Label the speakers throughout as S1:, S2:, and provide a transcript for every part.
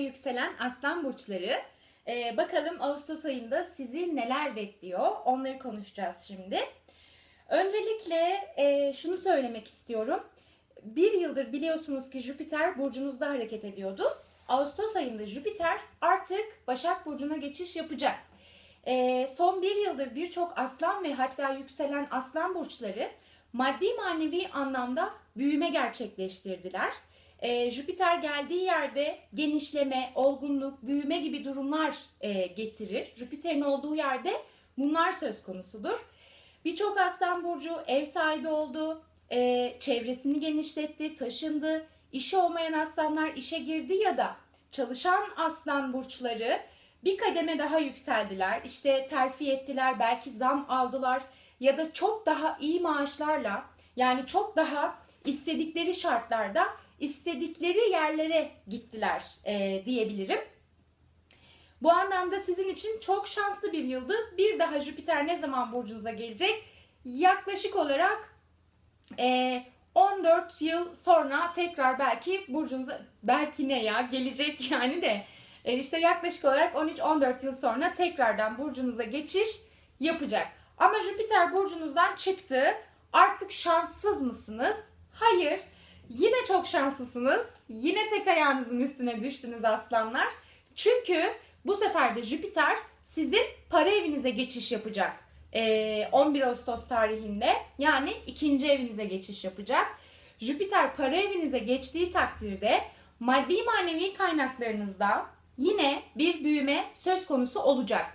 S1: yükselen aslan burçları. Ee, bakalım Ağustos ayında sizi neler bekliyor? Onları konuşacağız şimdi. Öncelikle e, şunu söylemek istiyorum. Bir yıldır biliyorsunuz ki Jüpiter burcunuzda hareket ediyordu. Ağustos ayında Jüpiter artık Başak Burcu'na geçiş yapacak. Ee, son bir yıldır birçok aslan ve hatta yükselen aslan burçları maddi manevi anlamda büyüme gerçekleştirdiler. Ee, Jüpiter geldiği yerde genişleme, olgunluk, büyüme gibi durumlar e, getirir. Jüpiter'in olduğu yerde bunlar söz konusudur. Birçok aslan burcu ev sahibi oldu, e, çevresini genişletti, taşındı. İşi olmayan aslanlar işe girdi ya da çalışan aslan burçları bir kademe daha yükseldiler. İşte terfi ettiler, belki zam aldılar ya da çok daha iyi maaşlarla yani çok daha istedikleri şartlarda istedikleri yerlere gittiler e, diyebilirim. Bu anlamda sizin için çok şanslı bir yıldı. Bir daha Jüpiter ne zaman burcunuza gelecek? Yaklaşık olarak e, 14 yıl sonra tekrar belki burcunuza belki ne ya gelecek yani de e, işte yaklaşık olarak 13-14 yıl sonra tekrardan burcunuza geçiş yapacak. Ama Jüpiter burcunuzdan çıktı. Artık şanssız mısınız? Hayır. Yine çok şanslısınız. Yine tek ayağınızın üstüne düştünüz aslanlar. Çünkü bu sefer de Jüpiter sizin para evinize geçiş yapacak. Ee, 11 Ağustos tarihinde yani ikinci evinize geçiş yapacak. Jüpiter para evinize geçtiği takdirde maddi manevi kaynaklarınızda yine bir büyüme söz konusu olacak.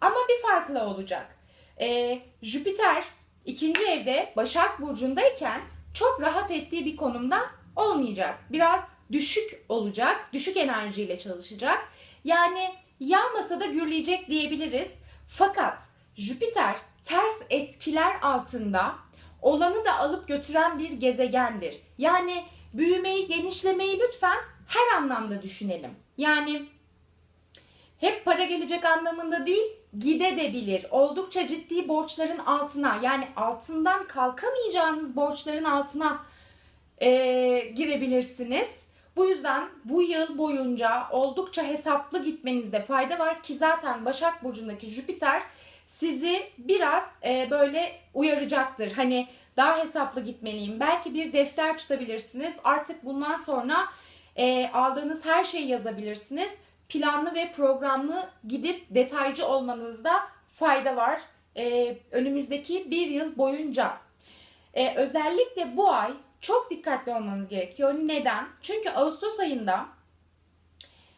S1: Ama bir farklı olacak. Ee, Jüpiter ikinci evde Başak Burcu'ndayken çok rahat ettiği bir konumda olmayacak. Biraz düşük olacak, düşük enerjiyle çalışacak. Yani yağmasa da gürleyecek diyebiliriz. Fakat Jüpiter ters etkiler altında olanı da alıp götüren bir gezegendir. Yani büyümeyi, genişlemeyi lütfen her anlamda düşünelim. Yani hep para gelecek anlamında değil, gide de bilir. Oldukça ciddi borçların altına yani altından kalkamayacağınız borçların altına e, girebilirsiniz. Bu yüzden bu yıl boyunca oldukça hesaplı gitmenizde fayda var ki zaten Başak Burcu'ndaki Jüpiter sizi biraz e, böyle uyaracaktır. Hani daha hesaplı gitmeliyim. Belki bir defter tutabilirsiniz. Artık bundan sonra e, aldığınız her şeyi yazabilirsiniz. Planlı ve programlı gidip detaycı olmanızda fayda var. E, önümüzdeki bir yıl boyunca. E, özellikle bu ay çok dikkatli olmanız gerekiyor. Neden? Çünkü Ağustos ayında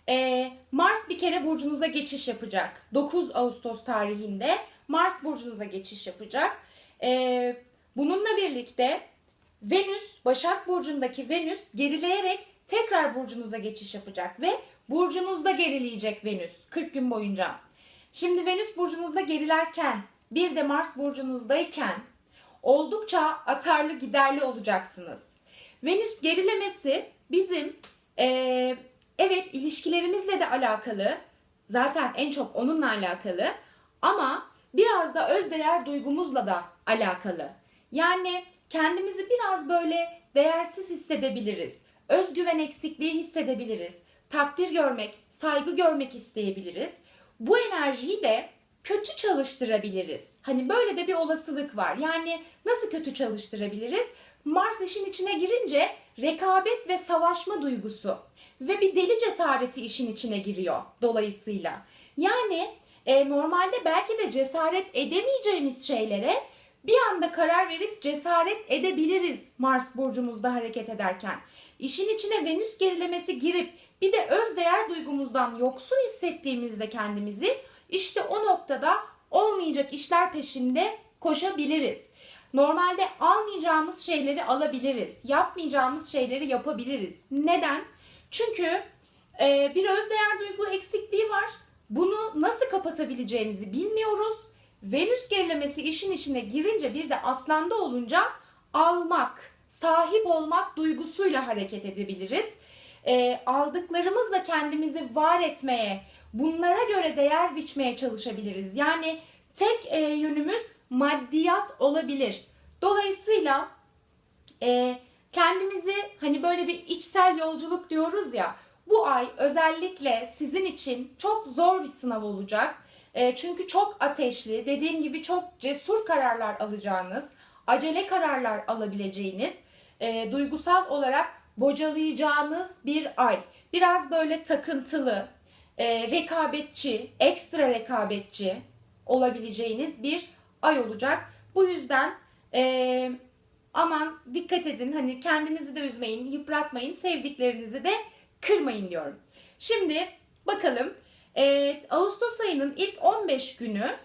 S1: e, Mars bir kere burcunuza geçiş yapacak. 9 Ağustos tarihinde Mars burcunuza geçiş yapacak. E, bununla birlikte Venüs, Başak Burcu'ndaki Venüs gerileyerek tekrar burcunuza geçiş yapacak ve burcunuzda gerileyecek Venüs 40 gün boyunca. Şimdi Venüs burcunuzda gerilerken bir de Mars burcunuzdayken oldukça atarlı giderli olacaksınız. Venüs gerilemesi bizim ee, evet ilişkilerimizle de alakalı. Zaten en çok onunla alakalı. Ama biraz da özdeğer duygumuzla da alakalı. Yani kendimizi biraz böyle değersiz hissedebiliriz. Özgüven eksikliği hissedebiliriz. Takdir görmek, saygı görmek isteyebiliriz. Bu enerjiyi de kötü çalıştırabiliriz. Hani böyle de bir olasılık var. Yani nasıl kötü çalıştırabiliriz? Mars işin içine girince rekabet ve savaşma duygusu ve bir deli cesareti işin içine giriyor dolayısıyla. Yani e, normalde belki de cesaret edemeyeceğimiz şeylere bir anda karar verip cesaret edebiliriz Mars burcumuzda hareket ederken. İşin içine Venüs gerilemesi girip bir de öz değer duygumuzdan yoksun hissettiğimizde kendimizi işte o noktada olmayacak işler peşinde koşabiliriz. Normalde almayacağımız şeyleri alabiliriz. Yapmayacağımız şeyleri yapabiliriz. Neden? Çünkü e, bir özdeğer duygu eksikliği var. Bunu nasıl kapatabileceğimizi bilmiyoruz. Venüs gerilemesi işin içine girince bir de aslanda olunca almak, sahip olmak duygusuyla hareket edebiliriz. E, aldıklarımızla kendimizi var etmeye, bunlara göre değer biçmeye çalışabiliriz. Yani tek e, yönümüz maddiyat olabilir. Dolayısıyla e, kendimizi hani böyle bir içsel yolculuk diyoruz ya bu ay özellikle sizin için çok zor bir sınav olacak. E, çünkü çok ateşli, dediğim gibi çok cesur kararlar alacağınız, acele kararlar alabileceğiniz, e, duygusal olarak bocalayacağınız bir ay. Biraz böyle takıntılı, e, rekabetçi, ekstra rekabetçi olabileceğiniz bir ay olacak. Bu yüzden e, aman dikkat edin hani kendinizi de üzmeyin, yıpratmayın, sevdiklerinizi de kırmayın diyorum. Şimdi bakalım e, Ağustos ayının ilk 15 günü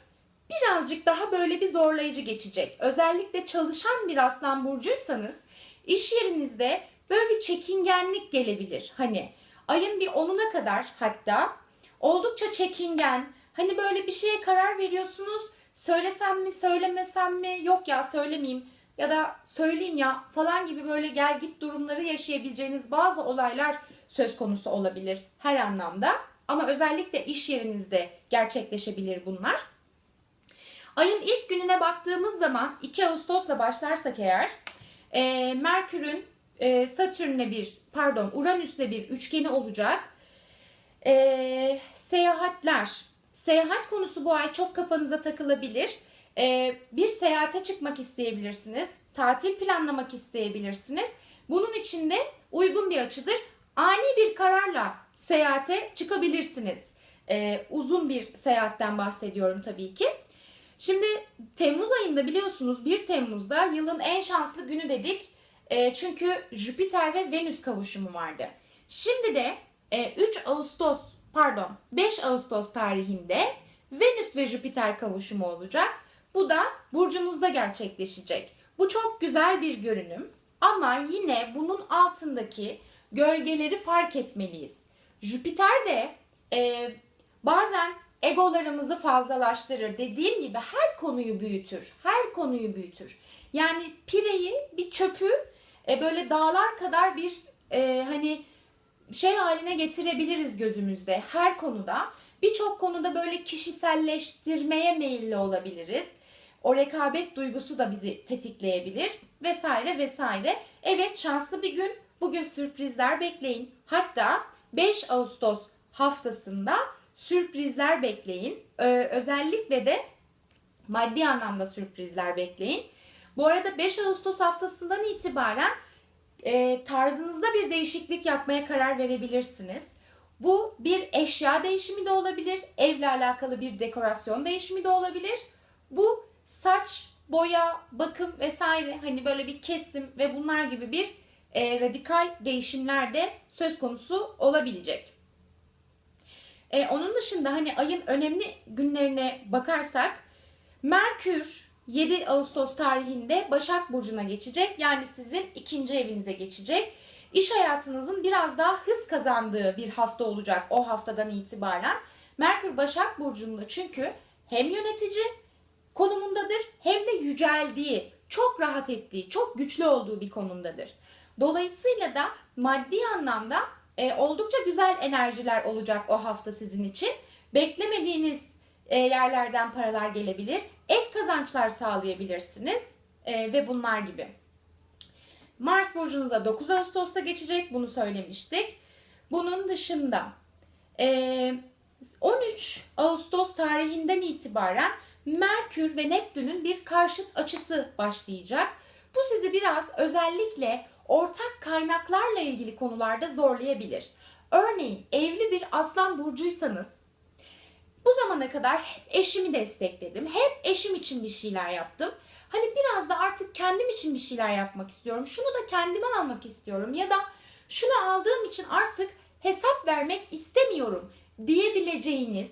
S1: birazcık daha böyle bir zorlayıcı geçecek. Özellikle çalışan bir aslan burcuysanız iş yerinizde böyle bir çekingenlik gelebilir. Hani ayın bir 10'una kadar hatta oldukça çekingen, hani böyle bir şeye karar veriyorsunuz. Söylesem mi, söylemesem mi? Yok ya söylemeyeyim ya da söyleyeyim ya falan gibi böyle gel git durumları yaşayabileceğiniz bazı olaylar söz konusu olabilir her anlamda. Ama özellikle iş yerinizde gerçekleşebilir bunlar. Ayın ilk gününe baktığımız zaman 2 Ağustos'la başlarsak eğer e, Merkür'ün e, Satürn'le bir pardon Uranüs'le bir üçgeni olacak. E, seyahatler. Seyahat konusu bu ay çok kafanıza takılabilir. E, bir seyahate çıkmak isteyebilirsiniz. Tatil planlamak isteyebilirsiniz. Bunun için de uygun bir açıdır. Ani bir kararla seyahate çıkabilirsiniz. E, uzun bir seyahatten bahsediyorum tabii ki. Şimdi Temmuz ayında biliyorsunuz 1 Temmuz'da yılın en şanslı günü dedik. E, çünkü Jüpiter ve Venüs kavuşumu vardı. Şimdi de e, 3 Ağustos pardon 5 Ağustos tarihinde Venüs ve Jüpiter kavuşumu olacak. Bu da burcunuzda gerçekleşecek. Bu çok güzel bir görünüm ama yine bunun altındaki gölgeleri fark etmeliyiz. Jüpiter de e, bazen egolarımızı fazlalaştırır. Dediğim gibi her konuyu büyütür. Her konuyu büyütür. Yani pireyi, bir çöpü e, böyle dağlar kadar bir e, hani şey haline getirebiliriz gözümüzde her konuda. Birçok konuda böyle kişiselleştirmeye meyilli olabiliriz. O rekabet duygusu da bizi tetikleyebilir vesaire vesaire. Evet şanslı bir gün. Bugün sürprizler bekleyin. Hatta 5 Ağustos haftasında sürprizler bekleyin. Ee, özellikle de maddi anlamda sürprizler bekleyin. Bu arada 5 Ağustos haftasından itibaren e, tarzınızda bir değişiklik yapmaya karar verebilirsiniz. Bu bir eşya değişimi de olabilir, evle alakalı bir dekorasyon değişimi de olabilir. Bu saç, boya, bakım vesaire hani böyle bir kesim ve bunlar gibi bir e, radikal değişimler de söz konusu olabilecek. E, onun dışında hani ayın önemli günlerine bakarsak Merkür 7 Ağustos tarihinde Başak Burcu'na geçecek. Yani sizin ikinci evinize geçecek. İş hayatınızın biraz daha hız kazandığı bir hafta olacak o haftadan itibaren. Merkür Başak Burcu'nda çünkü hem yönetici konumundadır hem de yüceldiği, çok rahat ettiği, çok güçlü olduğu bir konumdadır. Dolayısıyla da maddi anlamda e, oldukça güzel enerjiler olacak o hafta sizin için. Beklemediğiniz e, yerlerden paralar gelebilir. Ek kazançlar sağlayabilirsiniz e, ve bunlar gibi. Mars burcunuza 9 Ağustos'ta geçecek. Bunu söylemiştik. Bunun dışında e, 13 Ağustos tarihinden itibaren Merkür ve Neptün'ün bir karşıt açısı başlayacak. Bu sizi biraz özellikle ortak kaynaklarla ilgili konularda zorlayabilir. Örneğin evli bir aslan burcuysanız bu zamana kadar hep eşimi destekledim. Hep eşim için bir şeyler yaptım. Hani biraz da artık kendim için bir şeyler yapmak istiyorum. Şunu da kendime almak istiyorum ya da şunu aldığım için artık hesap vermek istemiyorum diyebileceğiniz,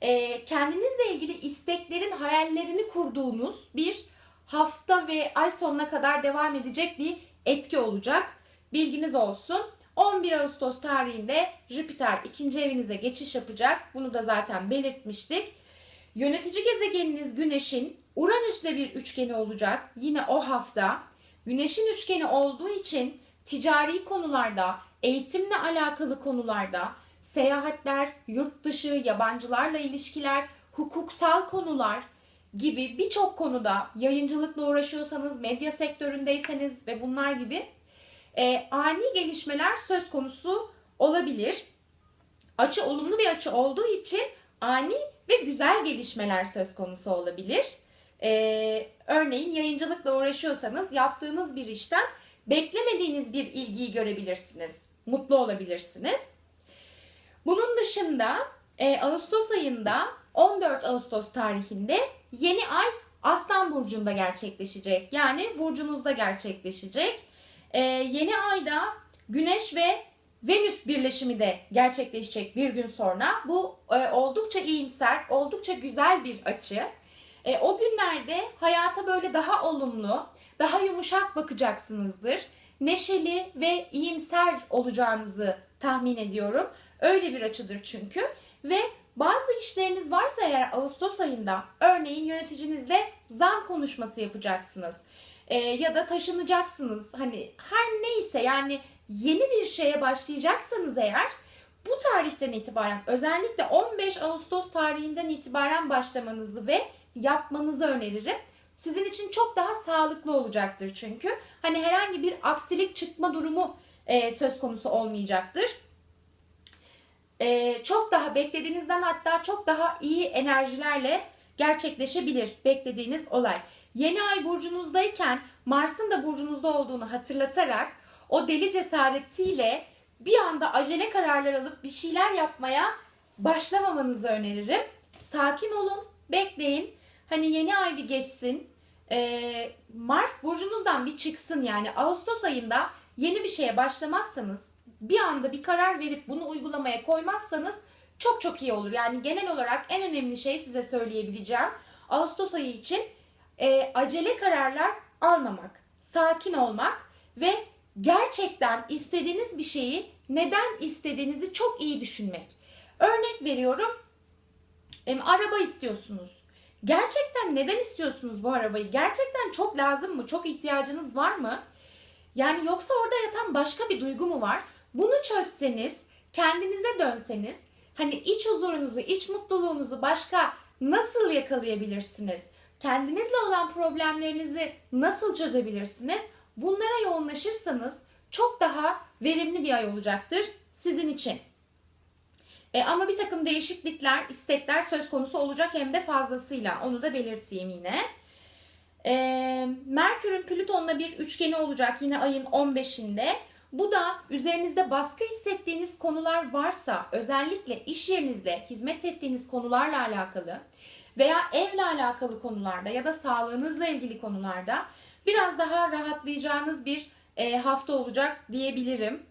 S1: e, kendinizle ilgili isteklerin, hayallerini kurduğunuz bir hafta ve ay sonuna kadar devam edecek bir etki olacak. Bilginiz olsun. 11 Ağustos tarihinde Jüpiter ikinci evinize geçiş yapacak. Bunu da zaten belirtmiştik. Yönetici gezegeniniz Güneş'in Uranüs'le bir üçgeni olacak. Yine o hafta. Güneş'in üçgeni olduğu için ticari konularda, eğitimle alakalı konularda, seyahatler, yurt dışı, yabancılarla ilişkiler, hukuksal konular gibi birçok konuda yayıncılıkla uğraşıyorsanız, medya sektöründeyseniz ve bunlar gibi e, ani gelişmeler söz konusu olabilir. Açı olumlu bir açı olduğu için ani ve güzel gelişmeler söz konusu olabilir. Ee, örneğin yayıncılıkla uğraşıyorsanız yaptığınız bir işten beklemediğiniz bir ilgiyi görebilirsiniz. Mutlu olabilirsiniz. Bunun dışında e, Ağustos ayında 14 Ağustos tarihinde yeni ay Aslan Burcu'nda gerçekleşecek. Yani burcunuzda gerçekleşecek. E, yeni ayda Güneş ve Venüs birleşimi de gerçekleşecek bir gün sonra. Bu e, oldukça iyimser, oldukça güzel bir açı. E, o günlerde hayata böyle daha olumlu, daha yumuşak bakacaksınızdır. Neşeli ve iyimser olacağınızı tahmin ediyorum. Öyle bir açıdır çünkü. Ve bazı işleriniz varsa eğer Ağustos ayında örneğin yöneticinizle zam konuşması yapacaksınız. E, ya da taşınacaksınız. Hani her neyse yani yeni bir şeye başlayacaksanız eğer bu tarihten itibaren özellikle 15 Ağustos tarihinden itibaren başlamanızı ve yapmanızı öneririm. Sizin için çok daha sağlıklı olacaktır çünkü. Hani herhangi bir aksilik çıkma durumu e, söz konusu olmayacaktır. E, çok daha beklediğinizden hatta çok daha iyi enerjilerle gerçekleşebilir beklediğiniz olay. Yeni ay burcunuzdayken Mars'ın da burcunuzda olduğunu hatırlatarak o deli cesaretiyle bir anda acele kararlar alıp bir şeyler yapmaya başlamamanızı öneririm. Sakin olun, bekleyin. Hani yeni ay bir geçsin. Ee, Mars burcunuzdan bir çıksın yani Ağustos ayında yeni bir şeye başlamazsanız bir anda bir karar verip bunu uygulamaya koymazsanız çok çok iyi olur. Yani genel olarak en önemli şey size söyleyebileceğim Ağustos ayı için e, acele kararlar almamak, sakin olmak ve gerçekten istediğiniz bir şeyi neden istediğinizi çok iyi düşünmek. Örnek veriyorum, e, araba istiyorsunuz. Gerçekten neden istiyorsunuz bu arabayı? Gerçekten çok lazım mı? Çok ihtiyacınız var mı? Yani yoksa orada yatan başka bir duygu mu var? Bunu çözseniz, kendinize dönseniz, hani iç huzurunuzu, iç mutluluğunuzu başka nasıl yakalayabilirsiniz? Kendinizle olan problemlerinizi nasıl çözebilirsiniz? Bunlara yoğunlaşırsanız çok daha verimli bir ay olacaktır sizin için. E, ama bir takım değişiklikler, istekler söz konusu olacak hem de fazlasıyla. Onu da belirteyim yine. E, Merkür'ün Plüton'la bir üçgeni olacak yine ayın 15'inde. Bu da üzerinizde baskı hissettiğiniz konular varsa, özellikle iş yerinizde hizmet ettiğiniz konularla alakalı veya evle alakalı konularda ya da sağlığınızla ilgili konularda biraz daha rahatlayacağınız bir e, hafta olacak diyebilirim.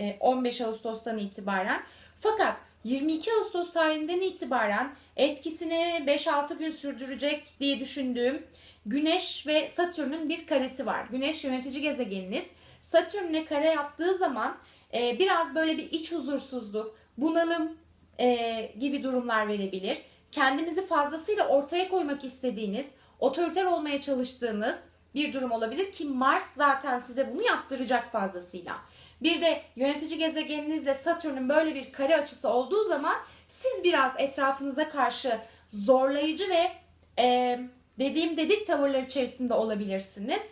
S1: E, 15 Ağustos'tan itibaren. Fakat 22 Ağustos tarihinden itibaren etkisini 5-6 gün sürdürecek diye düşündüğüm Güneş ve Satürn'ün bir karesi var. Güneş yönetici gezegeniniz. Satürn'le kare yaptığı zaman e, biraz böyle bir iç huzursuzluk, bunalım e, gibi durumlar verebilir. Kendinizi fazlasıyla ortaya koymak istediğiniz, otoriter olmaya çalıştığınız bir durum olabilir ki Mars zaten size bunu yaptıracak fazlasıyla. Bir de yönetici gezegeninizle Satürn'ün böyle bir kare açısı olduğu zaman siz biraz etrafınıza karşı zorlayıcı ve e, dediğim dedik tavırlar içerisinde olabilirsiniz.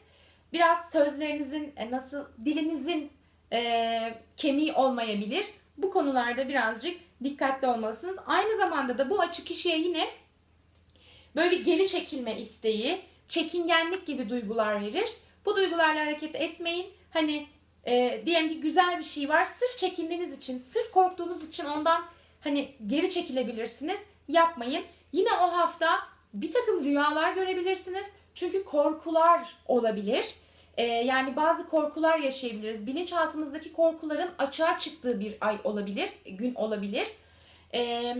S1: Biraz sözlerinizin e, nasıl dilinizin e, kemiği olmayabilir. Bu konularda birazcık dikkatli olmalısınız. Aynı zamanda da bu açı kişiye yine böyle bir geri çekilme isteği, çekingenlik gibi duygular verir. Bu duygularla hareket etmeyin. Hani e, diyelim ki güzel bir şey var. Sırf çekindiğiniz için, sırf korktuğunuz için ondan hani geri çekilebilirsiniz. Yapmayın. Yine o hafta bir takım rüyalar görebilirsiniz. Çünkü korkular olabilir. E, yani bazı korkular yaşayabiliriz. Bilinçaltımızdaki korkuların açığa çıktığı bir ay olabilir, gün olabilir. E,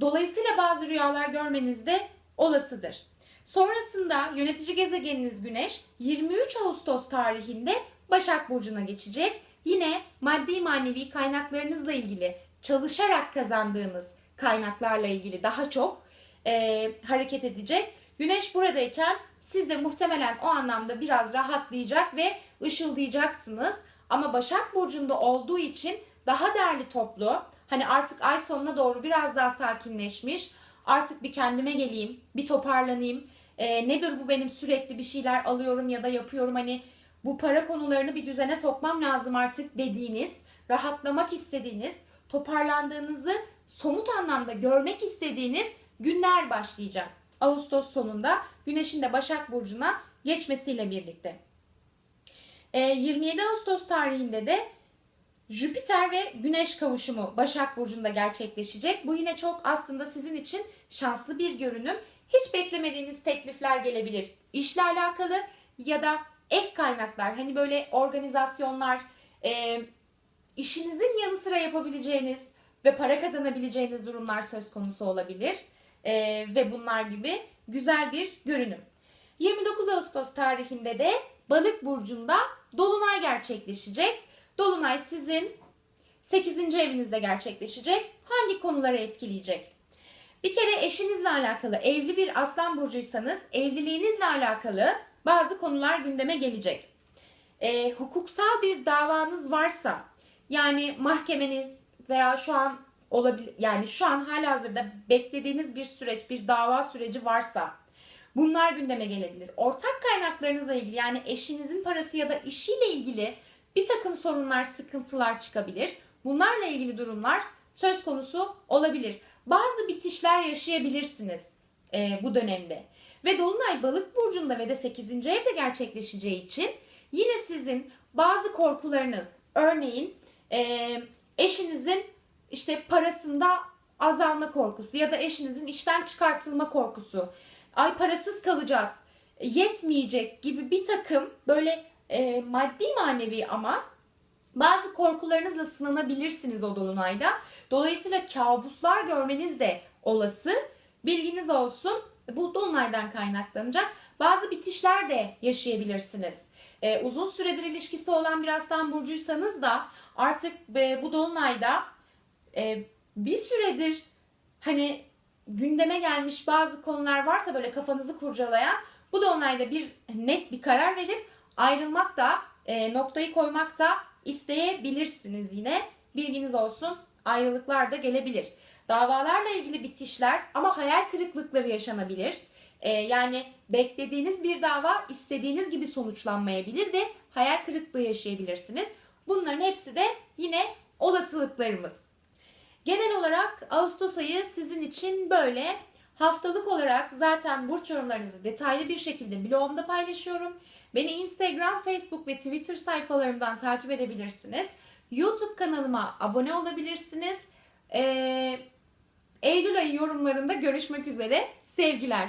S1: dolayısıyla bazı rüyalar görmeniz de olasıdır. Sonrasında yönetici gezegeniniz Güneş 23 Ağustos tarihinde Başak Burcu'na geçecek. Yine maddi manevi kaynaklarınızla ilgili çalışarak kazandığınız kaynaklarla ilgili daha çok e, hareket edecek. Güneş buradayken siz de muhtemelen o anlamda biraz rahatlayacak ve ışıldayacaksınız. Ama Başak Burcu'nda olduğu için daha değerli toplu, hani artık ay sonuna doğru biraz daha sakinleşmiş, artık bir kendime geleyim, bir toparlanayım, e, nedir bu benim sürekli bir şeyler alıyorum ya da yapıyorum hani bu para konularını bir düzene sokmam lazım artık dediğiniz rahatlamak istediğiniz, toparlandığınızı somut anlamda görmek istediğiniz günler başlayacak. Ağustos sonunda Güneş'in de Başak Burcu'na geçmesiyle birlikte. Ee, 27 Ağustos tarihinde de Jüpiter ve Güneş kavuşumu Başak Burcu'nda gerçekleşecek. Bu yine çok aslında sizin için şanslı bir görünüm. Hiç beklemediğiniz teklifler gelebilir. İşle alakalı ya da ek kaynaklar hani böyle organizasyonlar, e, işinizin yanı sıra yapabileceğiniz ve para kazanabileceğiniz durumlar söz konusu olabilir. E, ve bunlar gibi güzel bir görünüm. 29 Ağustos tarihinde de Balık burcunda dolunay gerçekleşecek. Dolunay sizin 8. evinizde gerçekleşecek. Hangi konuları etkileyecek? Bir kere eşinizle alakalı evli bir aslan burcuysanız evliliğinizle alakalı bazı konular gündeme gelecek. E, hukuksal bir davanız varsa yani mahkemeniz veya şu an olabilir yani şu an halihazırda beklediğiniz bir süreç, bir dava süreci varsa bunlar gündeme gelebilir. Ortak kaynaklarınızla ilgili yani eşinizin parası ya da işiyle ilgili bir takım sorunlar, sıkıntılar çıkabilir. Bunlarla ilgili durumlar söz konusu olabilir. Bazı bitişler yaşayabilirsiniz e, bu dönemde. Ve Dolunay Balık Burcu'nda ve de 8. evde gerçekleşeceği için yine sizin bazı korkularınız, örneğin e, eşinizin işte parasında azalma korkusu ya da eşinizin işten çıkartılma korkusu, ay parasız kalacağız, yetmeyecek gibi bir takım böyle e, maddi manevi ama bazı korkularınızla sınanabilirsiniz o dolunayda. Dolayısıyla kabuslar görmeniz de olası. Bilginiz olsun. Bu dolunaydan kaynaklanacak. Bazı bitişler de yaşayabilirsiniz. Ee, uzun süredir ilişkisi olan bir aslan burcuysanız da artık e, bu dolunayda e, bir süredir hani gündeme gelmiş bazı konular varsa böyle kafanızı kurcalayan bu dolunayda bir net bir karar verip ayrılmak da e, noktayı koymak da isteyebilirsiniz yine. Bilginiz olsun ayrılıklar da gelebilir. Davalarla ilgili bitişler ama hayal kırıklıkları yaşanabilir. Ee, yani beklediğiniz bir dava istediğiniz gibi sonuçlanmayabilir ve hayal kırıklığı yaşayabilirsiniz. Bunların hepsi de yine olasılıklarımız. Genel olarak Ağustos ayı sizin için böyle. Haftalık olarak zaten burç yorumlarınızı detaylı bir şekilde blogumda paylaşıyorum. Beni Instagram, Facebook ve Twitter sayfalarımdan takip edebilirsiniz. YouTube kanalıma abone olabilirsiniz. Ee, Eylül ayı yorumlarında görüşmek üzere. Sevgiler.